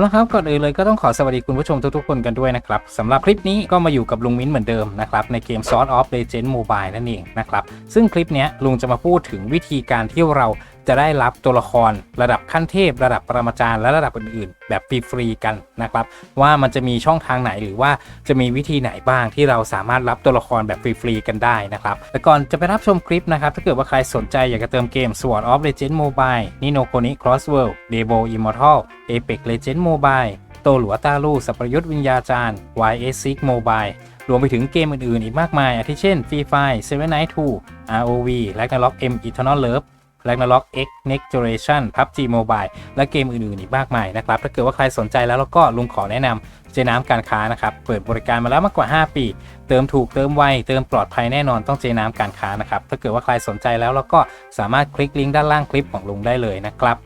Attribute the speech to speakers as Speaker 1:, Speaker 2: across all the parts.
Speaker 1: เอาละครับก่อนอื่นเลยก็ต้องขอสวัสดีคุณผู้ชมทุกๆคนกันด้วยนะครับสำหรับคลิปนี้ก็มาอยู่กับลุงมิ้นเหมือนเดิมนะครับในเกม s o r t of Legend Mobile นั่นเองนะครับซึ่งคลิปนี้ลุงจะมาพูดถึงวิธีการที่เราจะได้รับตัวละครระดับขั้นเทพ ระดับปรมาจารย์และระดับอื่นๆ แบบฟรีๆกันนะครับ ว่ามันจะมีช่องทางไหนหรือว่าจะมีวิธีไหนบ้างที่เราสามารถรับตัวละครแบบฟรีๆกันได้นะครับแต่ก่อนจะไปรับชมคลิปนะครับ ถ้าเกิดว่าใครสนใจอยากจะเติมเกม Sword of Legend Mobile Nino Kuni Cross World Debo Immortal Apex Legend Mobile โตหลัวตาลู่สัปรยุทธวิญญาจารย์ YS Six Mobile รวมไปถึงเกมอื่นๆ อีกมากมาย อาทิเช่น Free Fire Seven Night 2 ROV Ragnarok M Eternal Love Ragnarok X Next Generation PUBG Mobile และเกมอื่นๆอีกมากมายนะครับ ถ้าเกิดว่าใครสนใจแล้วแล้วก็ลุงขอแนะนำเจน้ำการค้านะครับ เปิดบริการมาแล้วมากกว่า 5 ปี เติมถูกเติมไว เติมปลอดภัยแน่นอนต้องเจน้ำการค้านะครับ ถ้าเกิดว่าใครสนใจแล้วแล้วก็สามารถคลิกลิงก์ด้านล่างคลิปของลุงได้เลยนะครับ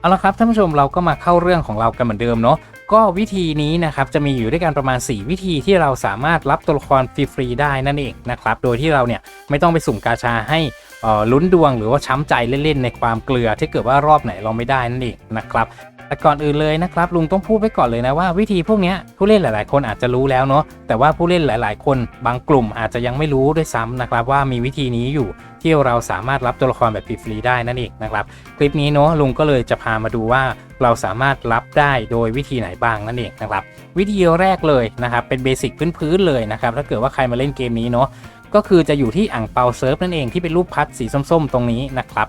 Speaker 1: เอาละครับท่านผู้ชมเราก็มาเข้าเรื่องของเรากันเหมือนเดิมเนาะก็วิธีนี้นะครับจะมีอยู่ด้วยกันประมาณ 4 วิธีที่เราสามารถรับตัวละครฟรีๆได้นั่นเองนะครับโดยที่เราเนี่ยไม่ต้องไปสุ่มกาชาให้ ลุ้นดวงหรือว่าช้ำใจเล่นๆในความเกลือที่เกิดว่ารอบไหนเราไม่ได้นั่นเองนะครับแต่ก่อนอื่นเลยนะครับลุงต้องพูดไว้ก่อนเลยนะว่าวิธีพวกนี้ผู้เล่นหลาย ๆ คนอาจจะรู้แล้วเนาะแต่ว่าผู้เล่นหลาย ๆ คน บางกลุ่มอาจจะยังไม่รู้ด้วยซ้ำนะครับว่ามีวิธีนี้อยู่ที่เราสามารถรับตัวละครแบบฟรีๆได้นั่นเองนะครับคลิปนี้เนาะลุงก็เลยจะพามาดูว่าเราสามารถรับได้โดยวิธีไหนบ้างนั่นเองนะครับวิธีแรกเลยนะครับเป็นเบสิกพื้นๆเลยนะครับถ้าเกิดว่าใครมาเล่นเกมนี้เนาะ ก็คือจะอยู่ที่อ่างเปาเซิร์ฟนั่นเองที่เป็นรูปพัดสีส้มๆ ตรงนี้นะครับ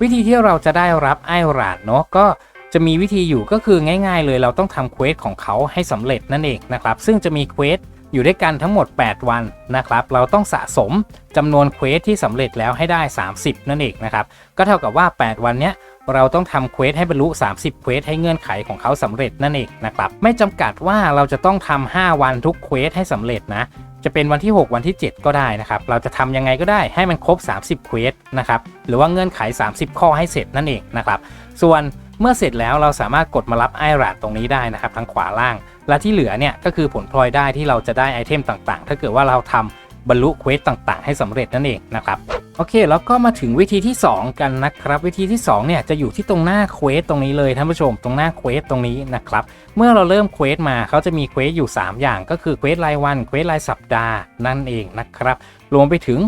Speaker 1: วิธีที่เราจะได้รับไอราดเนาะก็จะมีวิธีอยู่ก็คือง่าย ๆ เลยเราต้องทำเควสของเขาให้สำเร็จนั่นเองนะครับ ซึ่งจะมีเควสอยู่ด้วยกันทั้งหมด 8 วันนะครับ เราต้องสะสมจำนวนเควสที่สำเร็จแล้วให้ได้ 30 นั่นเองนะครับ ก็เท่ากับว่า 8 วันเนี้ยเราต้องทำเควสให้บรรลุ 30 เควสให้เงื่อนไขของเขาสำเร็จนั่นเองนะครับ ไม่จำกัดว่าเราจะต้องทำ5วันทุกเควสให้สำเร็จนะ จะเป็นวันที่ 6 วันที่ 7 ก็ได้นะครับ เราจะทำยังไงก็ได้ให้มันครบ 30เควสนะครับ หรือว่าเงื่อนไข 30 ข้อให้เสร็จนั่นเองนะครับ ส่วนเมื่อเสร็จแล้วเราสามารถกดมารับไอรัดตรงนี้ได้นะครับทางขวาล่าง และที่เหลือเนี่ยก็คือผลพลอยได้ที่เราจะได้ไอเทมต่างๆ ถ้าเกิดว่าเราทำบรรลุเควสต่างๆ ให้สำเร็จนั่นเองนะครับ โอเค แล้วก็มาถึงวิธีที่ 2 กันนะครับ วิธีที่2เนี่ยจะอยู่ที่ตรงหน้าเควสตรงนี้เลยท่านผู้ชม ตรงหน้าเควสตรงนี้นะครับ เมื่อเราเริ่มเควสมาเขาจะมีเควสอยู่ 3 อย่าง ก็คือเควสรายวันเควสรายสัปดาห์นั่นเองนะครับ รวมไปถึง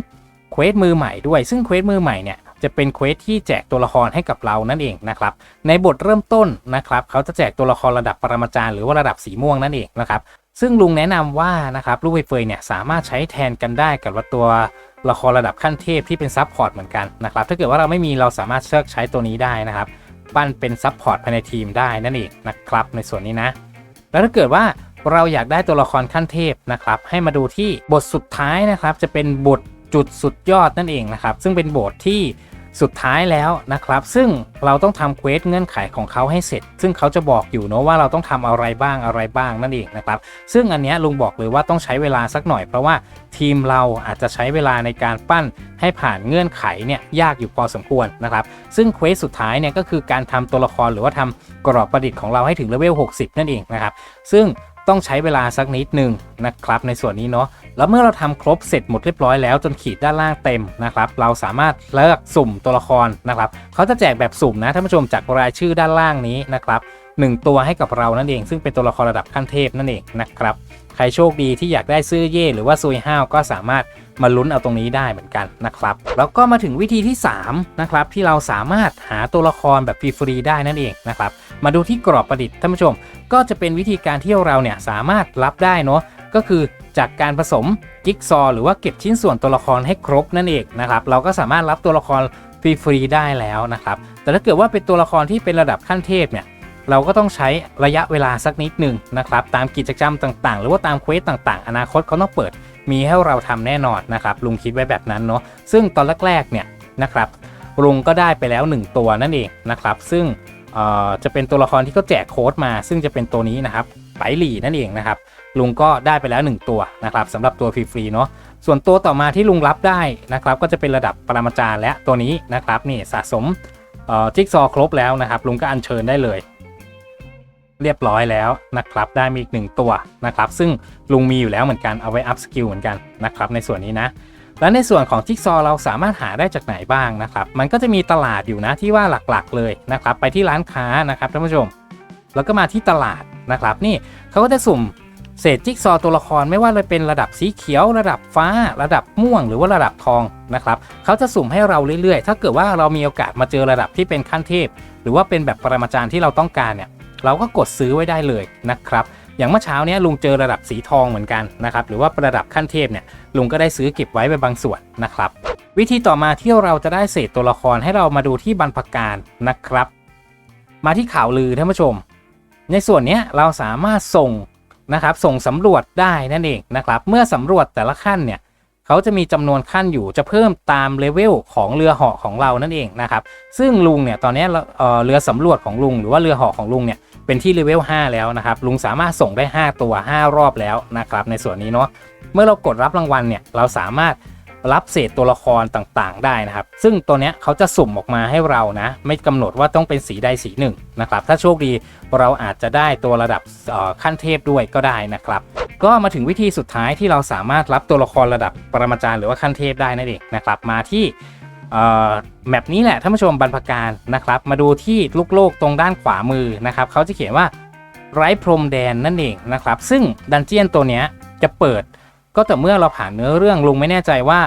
Speaker 1: เควสมือใหม่ด้วย ซึ่งเควสมือใหม่เนี่ยจะเป็นเควสที่แจกตัวละครให้กับเรานั่นเองนะครับ ในบทเริ่มต้นนะครับเขาจะแจกตัวละครระดับปรมาจารย์หรือว่าระดับสีม่วงนั่นเองนะครับ ซึ่งลุงแนะนำว่านะครับลูกเฟยเนี่ยสามารถใช้แทนกันได้กับตัวละครระดับขั้นเทพที่เป็นซับพอร์ตเหมือนกันนะครับถ้าเกิดว่าเราไม่มีเราสามารถเลือกใช้ตัวนี้ได้นะครับปั้นเป็นซับพอร์ตภายในทีมได้นั่นเองนะครับในส่วนนี้นะ แล้วถ้าเกิดว่าเราอยากได้ตัวละครขั้นเทพนะครับให้มาดูที่บทสุดท้ายนะครับจะเป็นบทจุดสุดยอดนั่นเองนะครับซึ่งเป็นบทที่ สุดท้ายแล้วนะครับ ซึ่งเราต้องทำเควสเงื่อนไขของเขาให้เสร็จ ซึ่งเขาจะบอกอยู่เนาะว่าเราต้องทำอะไรบ้างอะไรบ้างนั่นเองนะครับ ซึ่งอันนี้ลุงบอกเลยว่าต้องใช้เวลาสักหน่อยเพราะว่าทีมเราอาจจะใช้เวลาในการปั้นให้ผ่านเงื่อนไขเนี่ยยากอยู่พอสมควรนะครับ ซึ่งเควสสุดท้ายเนี่ยก็คือการทำตัวละครหรือว่าทำกรอบประดิษฐ์ของเราให้ถึงเลเวล60 นั่นเองนะครับ ซึ่ง ต้องใช้เวลาสักนิดหนึ่งนะครับในส่วนนี้เนาะแล้วเมื่อเราทำครบเสร็จหมดเรียบร้อยแล้วจนขีดด้านล่างเต็มนะครับเราสามารถเลือกสุ่มตัวละครนะครับเขาจะแจกแบบสุ่มนะท่านผู้ชมจากรายชื่อด้านล่างนี้นะครับหนึ่งตัวให้กับเรานั่นเอง ซึ่งเป็นตัวละครระดับขั้นเทพนั่นเองนะครับใครโชคดีที่อยากได้ซื้อเย่หรือว่าซุยห้าวก็สามารถมาลุ้นเอาตรงนี้ได้เหมือนกันนะครับแล้วก็มาถึงวิธีที่3นะครับที่เราสามารถหาตัวละครแบบฟรีๆได้นั่นเองนะครับมาดูที่กรอบประดิษฐ์ท่านผู้ชม ก็จะเป็นวิธีการที่เราเนี่ยสามารถรับได้เนาะก็คือจากการผสมจิ๊กซอว์หรือว่าเก็บชิ้นส่วนตัวละครให้ครบนั่นเองนะครับเราก็สามารถรับตัวละครฟรีๆได้แล้วนะครับแต่ถ้าเกิดว่าเป็นตัวละครที่เป็นระดับขั้นเทพเนี่ยเราก็ต้องใช้ระยะเวลาสักนิดหนึ่งนะครับตามกิจกรรมต่างๆ หรือว่าตามเควสต่างๆ อนาคตเขาต้องเปิดมีให้เราทำแน่นอนนะครับลุงคิดไว้แบบนั้นเนาะซึ่งตอนแรกๆเนี่ยนะครับลุงก็ได้ไปแล้ว 1 ตัวนั่นเองนะครับซึ่ง จะเป็นตัวละครที่เขาแจกโค้ดมา ซึ่งจะเป็นตัวนี้นะครับไปหลี่นั่นเองนะครับ ลุงก็ได้ไปแล้ว 1 ตัวนะครับสำหรับตัวฟรีๆเนาะส่วนตัวต่อมาที่ลุงรับได้นะครับ ก็จะเป็นระดับปรมาจารย์และตัวนี้นะครับนี่สะสมจิ๊กซอว์ครบแล้วนะครับ ลุงก็อัญเชิญได้เลย เรียบร้อยแล้วนะครับ ได้มีอีกหนึ่งตัวนะครับ ซึ่งลุงมีอยู่แล้วเหมือนกันเอาไว้อัพสกิลเหมือนกันนะครับ ในส่วนนี้นะ และในส่วนของจิ๊กซอว์เราสามารถหาได้จากไหนบ้างนะครับ มันก็จะมีตลาดอยู่นะที่ว่าหลักๆเลยนะครับ ไปที่ร้านค้านะครับท่านผู้ชม แล้วก็มาที่ตลาดนะครับ นี่เขาก็จะสุ่มเศษจิ๊กซอว์ตัวละครไม่ว่าจะเป็นระดับสีเขียว ระดับฟ้า ระดับม่วง หรือว่าระดับทองนะครับเขาจะสุ่มให้เราเรื่อยๆ ถ้าเกิดว่าเรามีโอกาสมาเจอระดับที่เป็นขั้นเทพ หรือว่าเป็นแบบปรมาจารย์ที่เราต้องการเนี่ยเราก็กดซื้อไว้ได้เลยนะครับ อย่างเมื่อเช้าเนี้ยลุงเจอระดับสีทองเหมือนกันนะครับหรือว่าระดับขั้นเทพเนี่ยลุงก็ได้ซื้อเก็บไว้ไปบางส่วนนะครับ วิธีต่อมาที่เราจะได้เศษตัวละครให้เรามาดูที่บรรพการนะครับ มาที่ข่าวลือท่านผู้ชม ในส่วนเนี้ยเราสามารถส่งนะครับส่งสำรวจได้นั่นเองนะครับ เมื่อสำรวจแต่ละขั้นเนี่ย เขาจะมีจำนวนขั้นอยู่จะเพิ่มตามเลเวลของเรือเหาะของเรานั่นเองนะครับซึ่งลุงเนี่ยตอนนี้เรือสำรวจของลุงหรือว่าเรือเหาะของลุงเนี่ยเป็นที่เลเวล5แล้วนะครับลุงสามารถส่งได้ 5 ตัว 5 รอบแล้วนะครับในส่วนนี้เนาะเมื่อเรากดรับรางวัลเนี่ยเราสามารถ รับเศษตัวละครต่างๆ ได้นะครับ ซึ่งตัวเนี้ยเขาจะสุ่มออกมาให้เรานะ ไม่กำหนดว่าต้องเป็นสีใดสีหนึ่งนะครับ ถ้าโชคดีเราอาจจะได้ตัวระดับเอ่อขั้นเทพด้วยก็ได้นะครับ ก็มาถึงวิธีสุดท้ายที่เราสามารถรับตัวละครระดับปรมาจารย์หรือว่าขั้นเทพได้นั่นเองนะครับมาที่เอ่อแมปนี้แหละท่านผู้ชมบรรพการนะครับ มาดูที่ลูกโลกตรงด้านขวามือนะครับเขาจะเขียนว่าไร้พรมแดนนั่นเองนะครับ ซึ่งดันเจียนตัวเนี้ยจะเปิด ก็แต่เมื่อเราผ่านเนื้อเรื่องลุงไม่แน่ใจว่า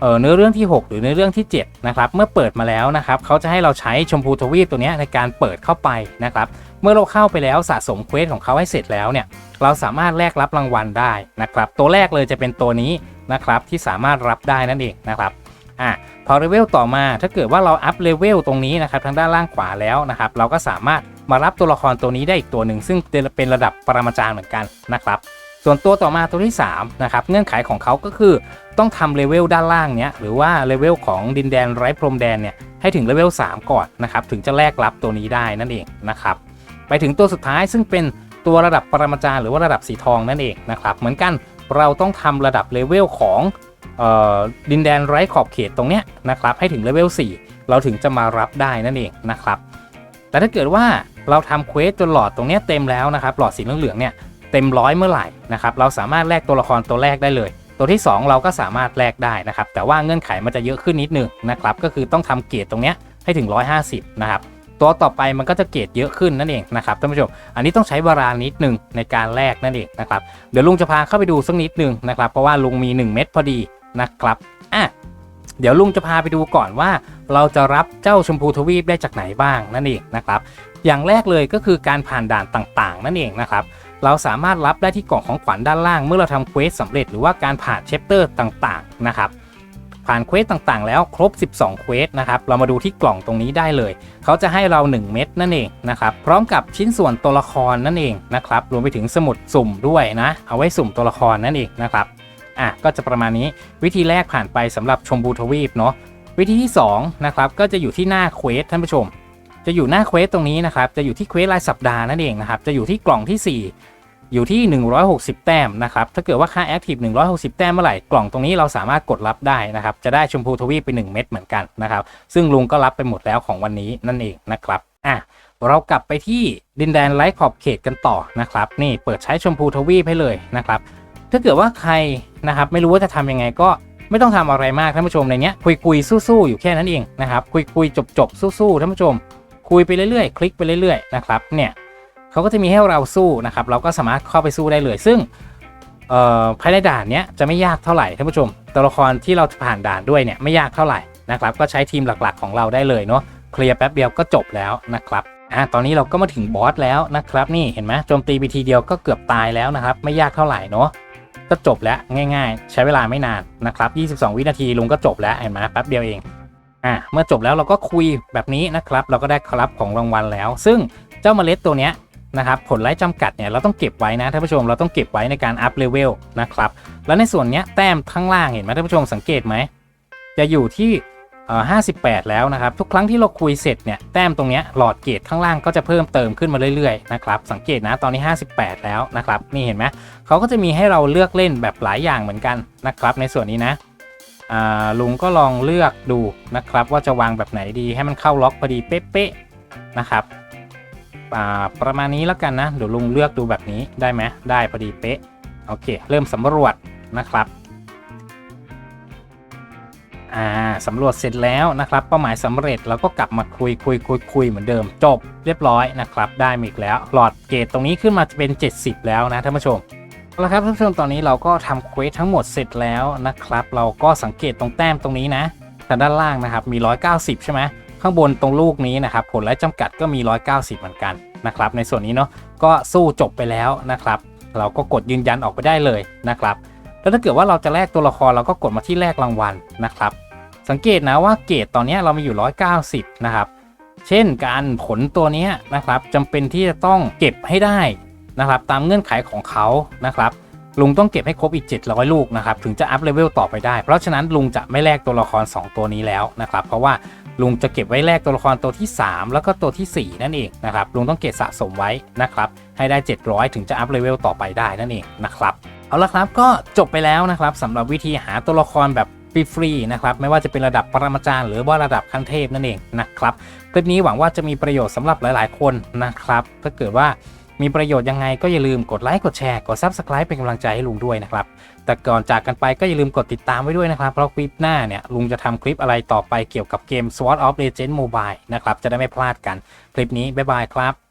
Speaker 1: เออเนื้อเรื่องที่ 6 หรือเนื้อเรื่องที่ 7 นะครับ เมื่อเปิดมาแล้วนะครับเขาจะให้เราใช้ชมพูทวีปตัวนี้ในการเปิดเข้าไปนะครับ เมื่อเราเข้าไปแล้วสะสมเควสของเขาให้เสร็จแล้วเนี่ย เราสามารถแลกรับรางวัลได้นะครับ ตัวแรกเลยจะเป็นตัวนี้นะครับที่สามารถรับได้นั่นเองนะครับอะพอเลเวลต่อมาถ้าเกิดว่าเราอัพเลเวลตรงนี้นะครับทางด้านล่างขวาแล้วนะครับ เราก็สามารถมารับตัวละครตัวนี้ได้อีกตัวหนึ่งซึ่งเป็นระดับปรมาจารย์เหมือนกันนะครับ ส่วนตัวต่อมาตัวที่3นะครับเงื่อนไขของเขาก็คือต้องทำเลเวลด้านล่างเนี้ยหรือว่าเลเวลของดินแดนไร้พรมแดนเนี่ยให้ถึงเลเวล3ก่อนนะครับถึงจะแลกรับตัวนี้ได้นั่นเองนะครับไปถึงตัวสุดท้ายซึ่งเป็นตัวระดับปรมาจารย์หรือว่าระดับสีทองนั่นเองนะครับเหมือนกันเราต้องทำระดับเลเวลของเออดินแดนไร้ขอบเขตตรงเนี้ยนะครับให้ถึงเลเวล4 เราถึงจะมารับได้นั่นเองนะครับแต่ถ้าเกิดว่าเราทำเควสจนหลอดตรงเนี้ยเต็มแล้วนะครับหลอดสีเหลืองๆเนี่ย เต็มร้อยเมื่อไหร่นะครับเราสามารถแลกตัวละครตัวแรกได้เลย ตัวที่ 2 เราก็สามารถแลกได้นะครับแต่ว่าเงื่อนไขมันจะเยอะขึ้นนิดนึงนะครับก็คือต้องทำเกรดตรงเนี้ยให้ถึง 150 นะครับตัวต่อไปมันก็จะเกรดเยอะขึ้นนั่นเองนะครับท่านผู้ชม อันนี้ต้องใช้เวลานิดนึงในการแลกนั่นเองนะครับเดี๋ยวลุงจะพาเข้าไปดูสักนิดนึงนะครับเพราะว่าลุงมี 1 เม็ดพอดีนะครับอะเดี๋ยวลุงจะพาไปดูก่อนว่า เราจะรับเจ้าชมพูทวีปได้จากไหนบ้างนั่นเองนะครับอย่างแรกเลยก็คือการผ่านด่านต่างๆ นั่นเองนะครับ เราสามารถรับได้ที่กล่องของขวัญด้านล่างเมื่อเราทำเควสสำเร็จหรือว่าการผ่านเชปเตอร์ต่างๆนะครับผ่านเควสต่างๆ แล้วครบ 12 เควสนะครับ เรามาดูที่กล่องตรงนี้ได้เลย เขาจะให้เรา 1 เม็ดนั่นเองนะครับ พร้อมกับชิ้นส่วนตัวละครนั่นเองนะครับ รวมไปถึงสมุดสุ่มด้วยนะ เอาไว้สุ่มตัวละครนั่นเองนะครับ อะ ก็จะประมาณนี้ วิธีแรกผ่านไปสำหรับชมพูทวีปเนาะ วิธีที่2นะครับ ก็จะอยู่ที่หน้าเควสท่านผู้ชม จะอยู่หน้าเควสตรงนี้นะครับ จะอยู่ที่เควสรายสัปดาห์นั่นเองนะครับ จะอยู่ที่กล่องที่ 4 อยู่ที่ 160 แต้มนะครับ ถ้าเกิดว่าค่า Active 160 แต้มเมื่อไหร่ กล่องตรงนี้เราสามารถกดรับได้นะครับ จะได้ชมพูทวีปไป 1 เม็ดเหมือนกันนะครับ ซึ่งลุงก็รับไปหมดแล้วของวันนี้นั่นเองนะครับ อะเรากลับไปที่ดินแดนไร้ขอบเขตกันต่อนะครับ นี่เปิดใช้ชมพูทวีปให้เลยนะครับ ถ้าเกิดว่าใครนะครับไม่รู้ว่าจะทำยังไงก็ไม่ต้องทำอะไรมากท่านผู้ชมในเนี้ยคุยคุยสู้ๆอยู่แค่นั้นเองนะครับคุยคุยจบจบสู้ๆท่านผู้ชม คุยไปเรื่อยๆ คลิกไปเรื่อยๆนะครับเนี่ยเขาก็จะมีให้เราสู้นะครับเราก็สามารถเข้าไปสู้ได้เลย ซึ่งภายในด่านเนี้ยจะไม่ยากเท่าไหร่ท่านผู้ชม ตัวละครที่เราผ่านด่านด้วยเนี่ยไม่ยากเท่าไหร่นะครับก็ใช้ทีมหลักๆของเราได้เลยเนาะเคลียร์แป๊บเดียวก็จบแล้วนะครับอะตอนนี้เราก็มาถึงบอสแล้วนะครับนี่เห็นไหมโจมตีไปทีเดียวก็เกือบตายแล้วนะครับไม่ยากเท่าไหร่เนาะก็จบแล้วง่าย ๆ ใช้เวลาไม่นานนะครับ 22 วินาทีลุงก็จบแล้วเห็นไหมแป๊บเดียวเอง อะเมื่อจบแล้วเราก็คุยแบบนี้นะครับ เราก็ได้ครับของรางวัลแล้ว ซึ่งเจ้าเมล็ดตัวเนี้ยนะครับผลไร้จำกัดเนี่ยเราต้องเก็บไว้นะท่านผู้ชมเราต้องเก็บไว้ในการอัพเลเวลนะครับ แล้วในส่วนเนี้ยแต้มข้างล่างเห็นไหมท่านผู้ชมสังเกตไหม จะอยู่ที่เอ่อ58แล้วนะครับ ทุกครั้งที่เราคุยเสร็จเนี่ยแต้มตรงเนี้ยหลอดเกตข้างล่างก็จะเพิ่มเติมขึ้นมาเรื่อยๆนะครับสังเกตนะตอนนี้ 58 แล้วนะครับนี่เห็นไหมเขาก็จะมีให้เราเลือกเล่นแบบหลายอย่างเหมือนกันนะครับในส่วนนี้นะ ลุงก็ลองเลือกดูนะครับว่าจะวางแบบไหนดีให้มันเข้าล็อกพอดีเป๊ะๆนะครับประมาณนี้แล้วกันนะเดี๋ยวลุงเลือกดูแบบนี้ได้ไหมได้พอดีเป๊ะโอเค เริ่มสำรวจนะครับ่าสำรวจเสร็จแล้วนะครับ เป้าหมายสำเร็จเราก็กลับมาคุยคุยคุยคุยเหมือนเดิมจบเรียบร้อยนะครับ ได้มาอีกแล้ว หลอดเกรดตรงนี้ขึ้นมาจะเป็น 70 แล้วนะท่านผู้ชม เอาละครับท่านผู้ชมตอนนี้เราก็ทำเควสทั้งหมดเสร็จแล้วนะครับ เราก็สังเกตตรงแต้มตรงนี้นะทางด้านล่างนะครับมี 190 ใช่ไหมข้างบนตรงลูกนี้นะครับผลและจำกัดก็มี 190 เหมือนกันนะครับ ในส่วนนี้เนาะก็สู้จบไปแล้วนะครับ เราก็กดยืนยันออกไปได้เลยนะครับ แล้วถ้าเกิดว่าเราจะแลกตัวละครเราก็กดมาที่แลกรางวัลนะครับ สังเกตนะว่าเกรดตอนนี้เรามีอยู่ 190 นะครับ เช่นการผลตัวนี้นะครับจำเป็นที่จะต้องเก็บให้ได้ นะครับตามเงื่อนไขของเขานะครับลุงต้องเก็บให้ครบอีก 700 ลูกนะครับถึงจะอัพเลเวลต่อไปได้ เพราะฉะนั้นลุงจะไม่แลกตัวละคร 2 ตัวนี้แล้วนะครับเพราะว่าลุงจะเก็บไว้แลกตัวละครตัวที่ 3 แล้วก็ตัวทีสี่ 4 นั่นเองนะครับลุงต้องเก็บสะสมไว้นะครับให้ได้ 700 ถึงจะอัพเลเวลต่อไปได้นั่นเองนะครับเอาละครับก็จบไปแล้วนะครับสำหรับวิธีหาตัวละครแบบฟรีๆนะครับไม่ว่าจะเป็นระดับปรมาจารย์หรือว่าระดับขั้นเทพนั่นเองนะครับคลิปนี้หวังว่าจะมีประโยชน์สำหรับหลาย ๆ คนนะครับถ้าเกิดว่า มีประโยชน์ยังไงก็อย่าลืมกดไลค์กดแชร์กด Subscribe เป็นกำลังใจให้ลุงด้วยนะครับ แต่ก่อนจากกันไปก็อย่าลืมกดติดตามไว้ด้วยนะครับ เพราะคลิปหน้าเนี่ยลุงจะทำคลิปอะไรต่อไปเกี่ยวกับเกม Sword of Legend Mobile นะครับ จะได้ไม่พลาดกัน คลิปนี้บ๊ายบายครับ